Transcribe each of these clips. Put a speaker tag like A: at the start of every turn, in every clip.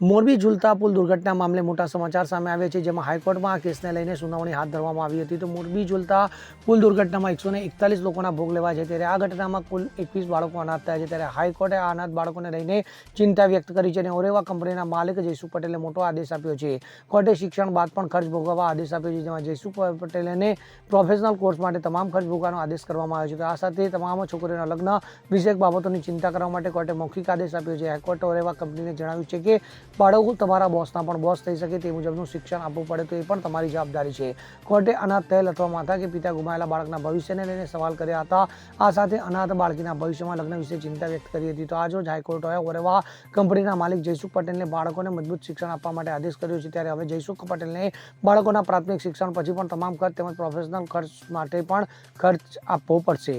A: મોરબી ઝૂલતા પુલ દુર્ઘટના મામલે મોટા સમાચાર સામે આવ્યા છે, જેમાં હાઈકોર્ટમાં આ કેસને લઈને સુનાવણી હાથ ધરવામાં આવી હતી. તો મોરબી ઝૂલતા પુલ દુર્ઘટનામાં એકસો એકતાલીસ લોકોના ભોગ લેવા છે. ત્યારે આ ઘટનામાં કુલ એકવીસ બાળકો અનાથ થયા છે. ત્યારે હાઈકોર્ટે આ અનાથ બાળકોને લઈને ચિંતા વ્યક્ત કરી છે અને ઓરેવા કંપનીના માલિક જયસુ પટેલે મોટો આદેશ આપ્યો છે. કોર્ટે શિક્ષણ બાદ પણ ખર્ચ ભોગવવા આદેશ આપ્યો છે, જેમાં જયસુ પટેલને પ્રોફેશનલ કોર્સ માટે તમામ ખર્ચ ભોગવવાનો આદેશ કરવામાં આવ્યો છે. તો આ સાથે તમામ છોકરીઓના લગ્ન વિષયક બાબતોની ચિંતા કરવા માટે કોર્ટે મૌખિક આદેશ આપ્યો છે. હાઈકોર્ટે ઓરેવા કંપનીને જણાવ્યું છે કે બાળકો તમારા બોસના પણ બોસ થઈ શકે તે મુજબનું શિક્ષણ આપવું પડે તો એ પણ તમારી જવાબદારી છે. કોર્ટે અનાથ થયેલ અથવા માતા કે પિતા ગુમાયેલા બાળકના ભવિષ્યને લઈને સવાલ કર્યા હતા. આ સાથે અનાથ બાળકીના ભવિષ્યમાં લગ્ન વિશે ચિંતા વ્યક્ત કરી હતી. તો આજ રોજ હાઈકોર્ટે ઓરેવા કંપનીના માલિક જયસુખ પટેલને બાળકોને મજબૂત શિક્ષણ આપવા માટે આદેશ કર્યો છે. ત્યારે હવે જયસુખ પટેલને બાળકોના પ્રાથમિક શિક્ષણ પછી પણ તમામ ખર્ચ તેમજ પ્રોફેશનલ ખર્ચ માટે પણ ખર્ચ આપવો પડશે.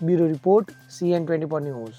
A: Bureau report, CN twenty four news.